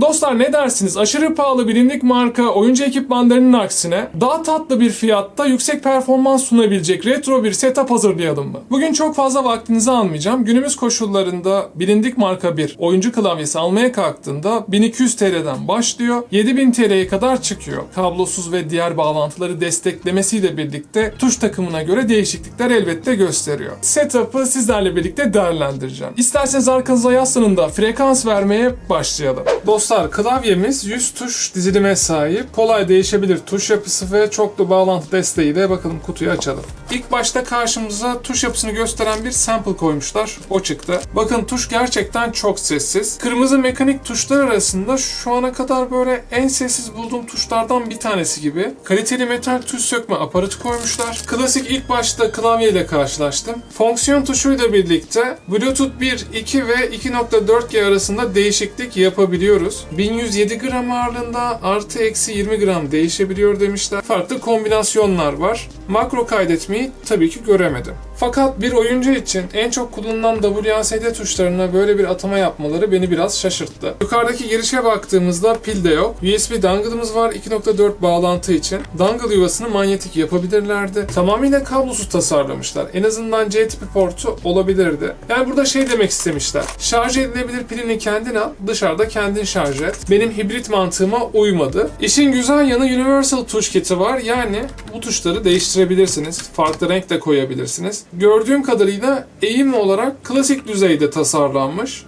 Dostlar ne dersiniz? Aşırı pahalı bilindik marka oyuncu ekipmanlarının aksine daha tatlı bir fiyatta yüksek performans sunabilecek retro bir setup hazırlayalım mı? Bugün çok fazla vaktinizi almayacağım. Günümüz koşullarında bilindik marka bir oyuncu klavyesi almaya kalktığında 1200 TL'den başlıyor. 7000 TL'ye kadar çıkıyor. Kablosuz ve diğer bağlantıları desteklemesiyle birlikte tuş takımına göre değişiklikler elbette gösteriyor. Setup'ı sizlerle birlikte değerlendireceğim. İsterseniz arkanıza yaslanın da frekans vermeye başlayalım. Dostlar klavyemiz 100 tuş dizilime sahip. Kolay değişebilir tuş yapısı ve çoklu bağlantı desteğiyle bakalım kutuyu açalım. İlk başta karşımıza tuş yapısını gösteren bir sample koymuşlar. O çıktı. Bakın tuş gerçekten çok sessiz. Kırmızı mekanik tuşlar arasında şu ana kadar böyle en sessiz bulduğum tuşlardan bir tanesi gibi. Kaliteli metal tuş sökme aparatı koymuşlar. Klasik ilk başta klavyeyle karşılaştım. Fonksiyon tuşuyla birlikte Bluetooth 1, 2 ve 2.4G arasında değişiklik yapabiliyoruz. 1107 gram ağırlığında artı eksi 20 gram değişebiliyor demişler. Farklı kombinasyonlar var. Makro kaydetmeyi tabii ki göremedim. Fakat bir oyuncu için en çok kullanılan WASD tuşlarına böyle bir atama yapmaları beni biraz şaşırttı. Yukarıdaki girişe baktığımızda pil de yok. USB dongle'ımız var 2.4 bağlantı için. Dongle yuvasını manyetik yapabilirlerdi. Tamamıyla kablosuz tasarlamışlar. En azından C tipi portu olabilirdi. Yani burada şey demek istemişler. Şarj edilebilir pilini kendin al, dışarıda kendin şarj et. Benim hibrit mantığıma uymadı. İşin güzel yanı Universal tuş kiti var. Yani bu tuşları değiştirebilirsiniz. Farklı renk de koyabilirsiniz. Gördüğüm kadarıyla eğim olarak klasik düzeyde tasarlanmış.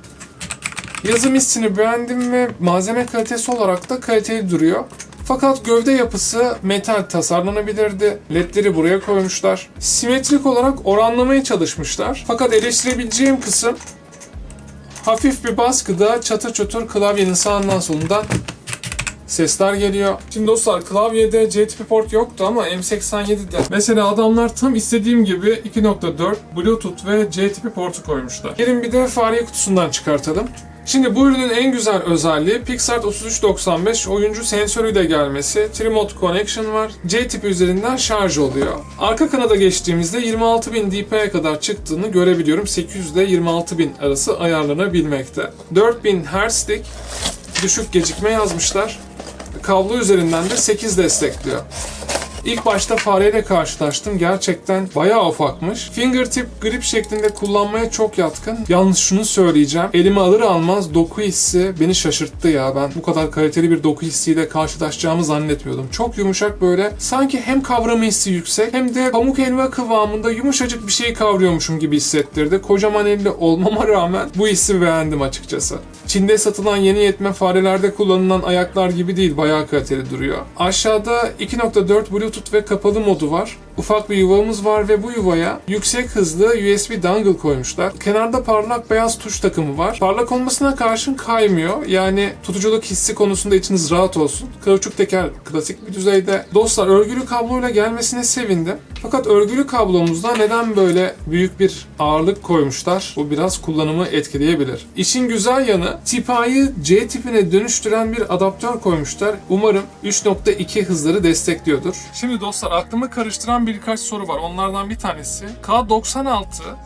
Yazım hissini beğendim ve malzeme kalitesi olarak da kaliteli duruyor. Fakat gövde yapısı metal tasarlanabilirdi. LED'leri buraya koymuşlar. Simetrik olarak oranlamaya çalışmışlar. Fakat eleştirebileceğim kısım hafif bir baskıda çatır çutur klavyenin sağından solundan sesler geliyor. Şimdi dostlar klavyede C tipi port yoktu ama M87'de mesela adamlar tam istediğim gibi 2.4 Bluetooth ve C tipi portu koymuşlar. Gelin bir de fareyi kutusundan çıkartalım. Şimdi bu ürünün en güzel özelliği Pixart 3395 oyuncu sensörüyle gelmesi. Trimode Connection var. C tipi üzerinden şarj oluyor. Arka kanada geçtiğimizde 26.000 dPI'ye kadar çıktığını görebiliyorum. 800 ile 26.000 arası ayarlanabilmekte. 4000 Hz'lik düşük gecikme yazmışlar. Kablo üzerinden de 8 destekliyor. İlk başta fareyle karşılaştım. Gerçekten bayağı ufakmış. Fingertip grip şeklinde kullanmaya çok yatkın. Yalnız şunu söyleyeceğim. Elime alır almaz doku hissi beni şaşırttı ya. Ben bu kadar kaliteli bir doku hissiyle karşılaşacağımı zannetmiyordum. Çok yumuşak böyle. Sanki hem kavrama hissi yüksek hem de pamuk helva kıvamında yumuşacık bir şeyi kavruyormuşum gibi hissettirdi. Kocaman elli olmama rağmen bu hissi beğendim açıkçası. Çin'de satılan yeni yetme farelerde kullanılan ayaklar gibi değil. Bayağı kaliteli duruyor. Aşağıda 2.4 Bluetooth ve kapalı modu var. Ufak bir yuvamız var ve bu yuvaya yüksek hızlı USB dongle koymuşlar. Kenarda parlak beyaz tuş takımı var. Parlak olmasına karşın kaymıyor. Yani tutuculuk hissi konusunda içiniz rahat olsun. Kauçuk teker klasik bir düzeyde. Dostlar örgülü kabloyla gelmesine sevindim. Fakat örgülü kablomuzda neden böyle büyük bir ağırlık koymuşlar? Bu biraz kullanımı etkileyebilir. İşin güzel yanı tip A'yı C tipine dönüştüren bir adaptör koymuşlar. Umarım 3.2 hızları destekliyordur. Şimdi dostlar aklımı karıştıran birkaç soru var. Onlardan bir tanesi K96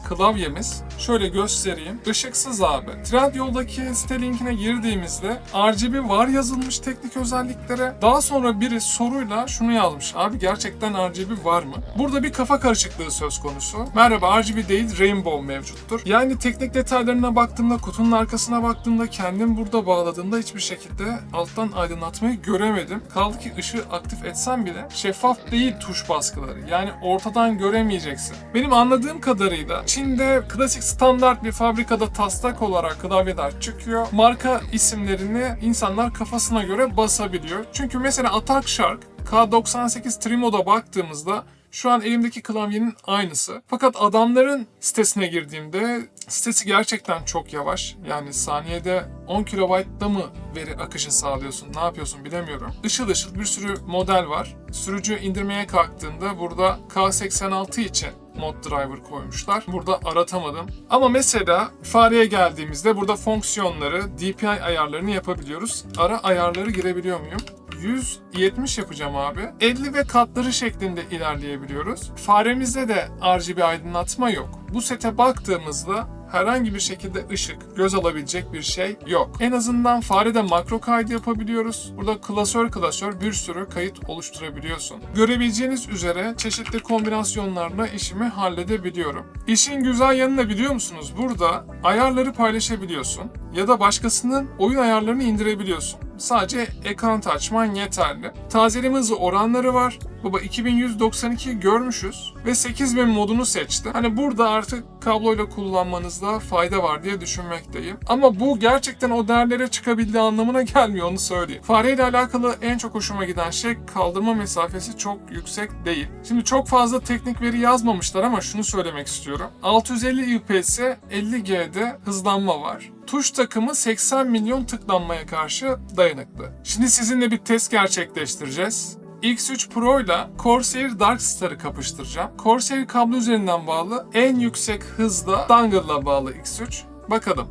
klavyemiz. Şöyle göstereyim. Işıksız abi. Trendyol'daki site linkine girdiğimizde RGB var yazılmış teknik özelliklere. Daha sonra biri soruyla şunu yazmış. Abi gerçekten RGB var mı? Burada bir kafa karışıklığı söz konusu. Merhaba RGB değil Rainbow mevcuttur. Yani teknik detaylarına baktığımda, kutunun arkasına baktığımda kendim burada bağladığımda hiçbir şekilde alttan aydınlatmayı göremedim. Kaldı ki ışığı aktif etsem bile şeffaf değil tuş baskıları. Yani ortadan göremeyeceksin. Benim anladığım kadarıyla Çin'de klasik standart bir fabrikada taslak olarak klavyeler çıkıyor. Marka isimlerini insanlar kafasına göre basabiliyor. Çünkü mesela Attack Shark K98 Trimo'da baktığımızda şu an elimdeki klavyenin aynısı. Fakat adamların sitesine girdiğimde sitesi gerçekten çok yavaş. Yani saniyede 10 KB'da mı veri akışı sağlıyorsun, ne yapıyorsun bilemiyorum. Işıl ışıl bir sürü model var. Sürücü indirmeye kalktığında burada K86 için mod driver koymuşlar. Burada aratamadım. Ama mesela fareye geldiğimizde burada fonksiyonları, DPI ayarlarını yapabiliyoruz. Ara ayarları girebiliyor muyum? 170 yapacağım abi. 50 ve katları şeklinde ilerleyebiliyoruz. Faremizde de RGB aydınlatma yok. Bu sete baktığımızda herhangi bir şekilde ışık, göz alabilecek bir şey yok. En azından farede makro kaydı yapabiliyoruz. Burada klasör klasör bir sürü kayıt oluşturabiliyorsun. Görebileceğiniz üzere çeşitli kombinasyonlarla işimi halledebiliyorum. İşin güzel yanı ne biliyor musunuz? Burada ayarları paylaşabiliyorsun ya da başkasının oyun ayarlarını indirebiliyorsun. Sadece ekran açman yeterli. Tazeleme hızı oranları var. Baba 2192 görmüşüz ve 8000 modunu seçti. Hani burada artık kabloyla kullanmanızda fayda var diye düşünmekteyim. Ama bu gerçekten o değerlere çıkabildiği anlamına gelmiyor onu söyleyeyim. Fareyle alakalı en çok hoşuma giden şey kaldırma mesafesi çok yüksek değil. Şimdi çok fazla teknik veri yazmamışlar ama şunu söylemek istiyorum. 650 IPS 50G'de hızlanma var. Tuş takımı 80 milyon tıklanmaya karşı dayanıklı. Şimdi sizinle bir test gerçekleştireceğiz. X3 Pro ile Corsair Darkstar'ı kapıştıracağım. Corsair kablo üzerinden bağlı en yüksek hızda dongle'la bağlı X3. Bakalım.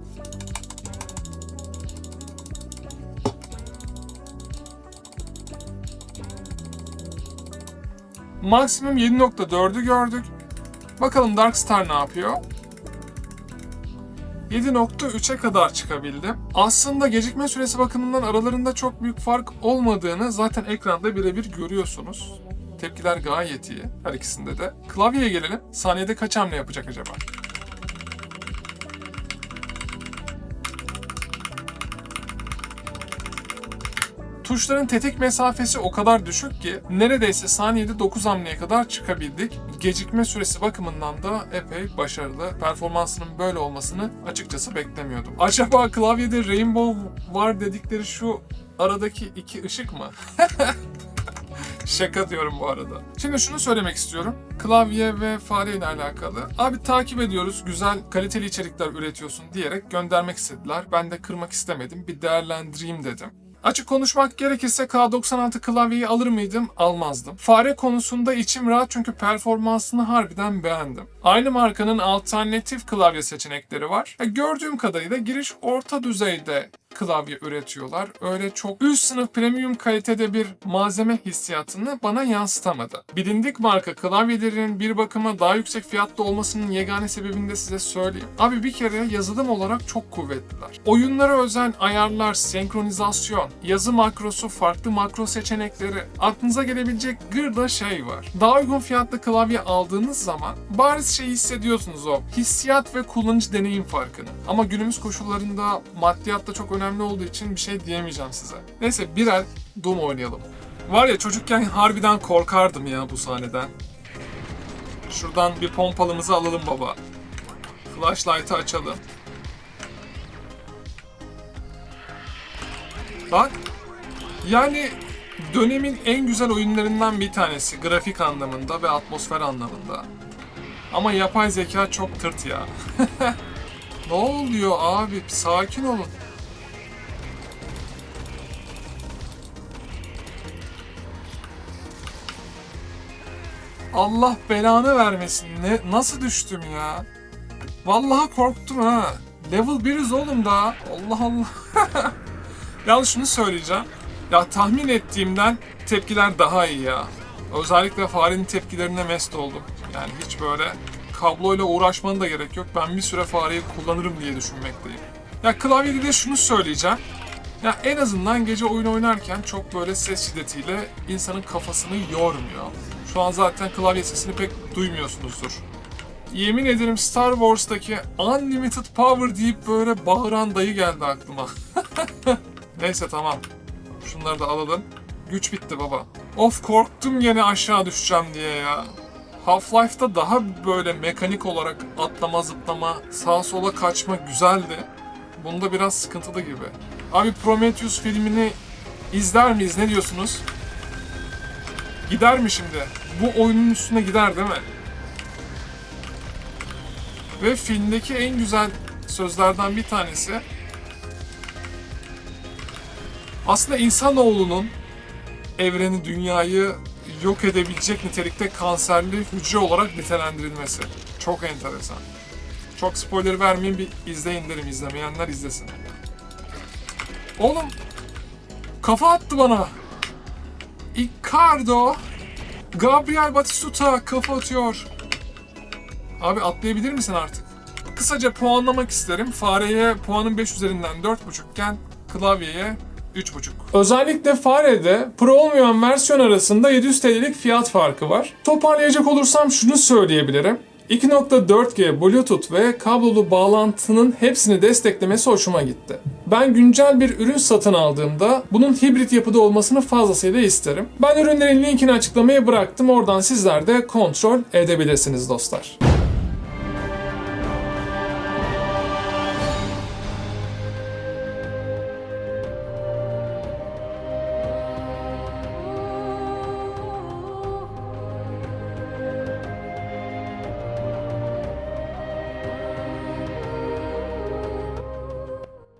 Maksimum 7.4'ü gördük. Bakalım Darkstar ne yapıyor? 7.3'e kadar çıkabildim. Aslında gecikme süresi bakımından aralarında çok büyük fark olmadığını zaten ekranda birebir görüyorsunuz. Tepkiler gayet iyi her ikisinde de. Klavyeye gelelim. Saniyede kaç hamle yapacak acaba? Tuşların tetik mesafesi o kadar düşük ki neredeyse saniyede 9 hamleye kadar çıkabildik. Gecikme süresi bakımından da epey başarılı. Performansının böyle olmasını açıkçası beklemiyordum. Acaba klavyede Rainbow var dedikleri şu aradaki iki ışık mı? Şaka diyorum bu arada. Şimdi şunu söylemek istiyorum. Klavye ve fare ile alakalı. Abi takip ediyoruz. Güzel kaliteli içerikler üretiyorsun diyerek göndermek istediler. Ben de kırmak istemedim. Bir değerlendireyim dedim. Açık konuşmak gerekirse K96 klavyeyi alır mıydım? Almazdım. Fare konusunda içim rahat çünkü performansını harbiden beğendim. Aynı markanın alternatif klavye seçenekleri var. E, gördüğüm kadarıyla giriş orta düzeyde klavye üretiyorlar. Öyle çok üst sınıf premium kalitede bir malzeme hissiyatını bana yansıtamadı. Bilindik marka klavyelerin bir bakıma daha yüksek fiyatlı olmasının yegane sebebini de size söyleyeyim. Abi bir kere yazılım olarak çok kuvvetliler. Oyunlara özel ayarlar, senkronizasyon, yazı makrosu, farklı makro seçenekleri, aklınıza gelebilecek gırda şey var. Daha uygun fiyatlı klavye aldığınız zaman bariz şey hissediyorsunuz o. Hissiyat ve kullanıcı deneyim farkını. Ama günümüz koşullarında maddiyat da çok önemli olduğu için bir şey diyemeyeceğim size. Neyse birer Doom oynayalım. Var ya çocukken harbiden korkardım ya bu sahneden. Şuradan bir pompalımızı alalım baba. Flashlight'ı açalım. Bak. Yani dönemin en güzel oyunlarından bir tanesi grafik anlamında ve atmosfer anlamında. Ama yapay zeka çok tırt ya. ne oluyor abi? Sakin olun. Allah belanı vermesin. Ne nasıl düştüm ya? Vallahi korktum ha. Level 1'iz oğlum daha. Allah Allah. Yalnız şunu söyleyeceğim. Ya tahmin ettiğimden tepkiler daha iyi ya. Özellikle farenin tepkilerine mest oldum. Yani hiç böyle kabloyla uğraşmanın da gerek yok. Ben bir süre fareyi kullanırım diye düşünmekteyim. Ya klavyede de şunu söyleyeceğim. Ya en azından gece oyun oynarken çok böyle ses şiddetiyle insanın kafasını yormuyor. Şu an zaten klavye sesini pek duymuyorsunuzdur. Yemin ederim Star Wars'taki Unlimited Power deyip böyle bağıran dayı geldi aklıma. Neyse tamam. Şunları da alalım. Güç bitti baba. Of korktum yine aşağı düşeceğim diye ya. Half-Life'da daha böyle mekanik olarak atlama zıplama, sağa sola kaçma güzeldi. Bunda biraz sıkıntılı gibi. Abi Prometheus filmini izler miyiz? Ne diyorsunuz? Gider mi şimdi? Bu oyunun üstüne gider değil mi? Ve filmdeki en güzel sözlerden bir tanesi aslında insanoğlunun evreni, dünyayı yok edebilecek nitelikte kanserli hücre olarak nitelendirilmesi. Çok enteresan. Çok spoiler vermeyeyim bir izleyin derim izlemeyenler izlesin. Oğlum kafa attı bana. Icardo Gabriel Batistuta kafa atıyor. Abi atlayabilir misin artık? kısaca puanlamak isterim. Fareye puanım 5 üzerinden 4.5 iken klavyeye 3.5. Özellikle Fare'de Pro olmayan versiyon arasında 700 TL'lik fiyat farkı var. Toparlayacak olursam şunu söyleyebilirim. 2.4G Bluetooth ve kablolu bağlantının hepsini desteklemesi hoşuma gitti. Ben güncel bir ürün satın aldığımda bunun hibrit yapıda olmasını fazlasıyla isterim. Ben ürünlerin linkini açıklamaya bıraktım. Oradan sizler de kontrol edebilirsiniz dostlar.